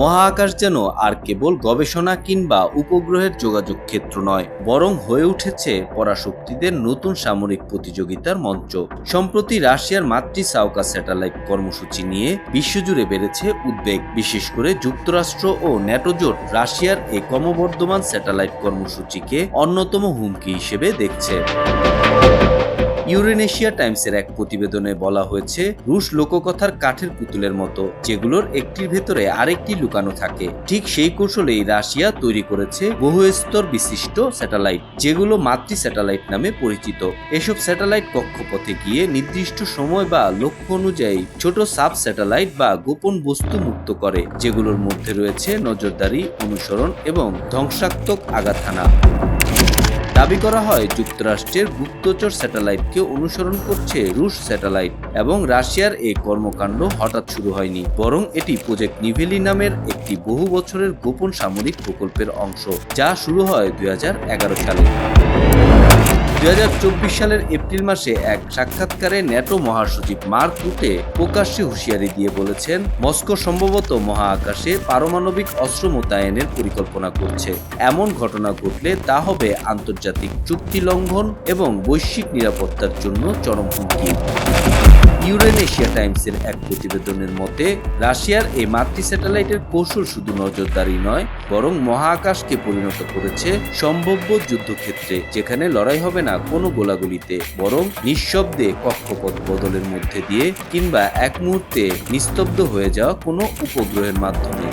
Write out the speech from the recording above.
মহাকাশ যেন আর কেবল গবেষণা কিংবা উপগ্রহের যোগাযোগ ক্ষেত্র নয়, বরং হয়ে উঠেছে পরাশক্তিদের নতুন সামরিক প্রতিযোগিতার মঞ্চ। সম্প্রতি রাশিয়ার মাতৃ সাউকা স্যাটেলাইট কর্মসূচি নিয়ে বিশ্বজুড়ে বেড়েছে উদ্বেগ। বিশেষ করে যুক্তরাষ্ট্র ও ন্যাটো জোট রাশিয়ার এই ক্রমবর্ধমান স্যাটেলাইট কর্মসূচিকে অন্যতম হুমকি হিসেবে দেখছে। ইউরেনেশিয়া টাইমসের এক প্রতিবেদনে বলা হয়েছে, রুশ লোককথার কাঠের পুতুলের মতো, যেগুলোর একটির ভেতরে আরেকটি লুকানো থাকে। ঠিক সেই কৌশলেই রাশিয়া তৈরি করেছে বহু স্তর বিশিষ্ট স্যাটেলাইট, যেগুলো মাতৃ স্যাটেলাইট নামে পরিচিত। এসব স্যাটেলাইট কক্ষপথে গিয়ে নির্দিষ্ট সময় বা লক্ষ্য অনুযায়ী ছোট সাব স্যাটেলাইট বা গোপন বস্তু মুক্ত করে, যেগুলোর মধ্যে রয়েছে নজরদারি, অনুসরণ এবং ধ্বংসাত্মক আঘাত হানা। দাবি করা হয়, যুক্তরাষ্ট্রের গুপ্তচর স্যাটেলাইটকে অনুসরণ করছে রুশ স্যাটেলাইট এবং রাশিয়ার এই কর্মকাণ্ড হঠাৎ শুরু হয়নি। বরং এটি প্রজেক্ট নিভেলি নামের একটি বহু বছরের গোপন সামরিক প্রকল্পের অংশ, যা শুরু হয় দু হাজার এগারো সালে। দু হাজার চব্বিশ সালের এপ্রিল মাসে এক সাক্ষাৎকারে ন্যাটো মহাসচিব মার্ক রুটে প্রকাশ্যে হুঁশিয়ারি দিয়ে বলেছেন, মস্কো সম্ভবত মহাকাশে পারমাণবিক অস্ত্র মোতায়েনের পরিকল্পনা করছে। এমন ঘটনা ঘটলে তা হবে আন্তর্জাতিক চুক্তি লঙ্ঘন এবং বৈশ্বিক নিরাপত্তার জন্য চরম হুমকি। ইউরেনেশিয়া টাইমসের এক প্রতিবেদনের মতে, রাশিয়ার এই মাতৃ স্যাটেলাইটের কৌশল শুধু নজরদারি নয়, বরং মহাকাশকে পরিণত করেছে সম্ভাব্য যুদ্ধক্ষেত্রে, যেখানে লড়াই হবে না কোনো গোলাগুলিতে, বরং নিঃশব্দে কক্ষপথ বদলের মধ্যে দিয়ে কিংবা এক মুহূর্তে নিস্তব্ধ হয়ে যাওয়া কোনো উপগ্রহের মাধ্যমে।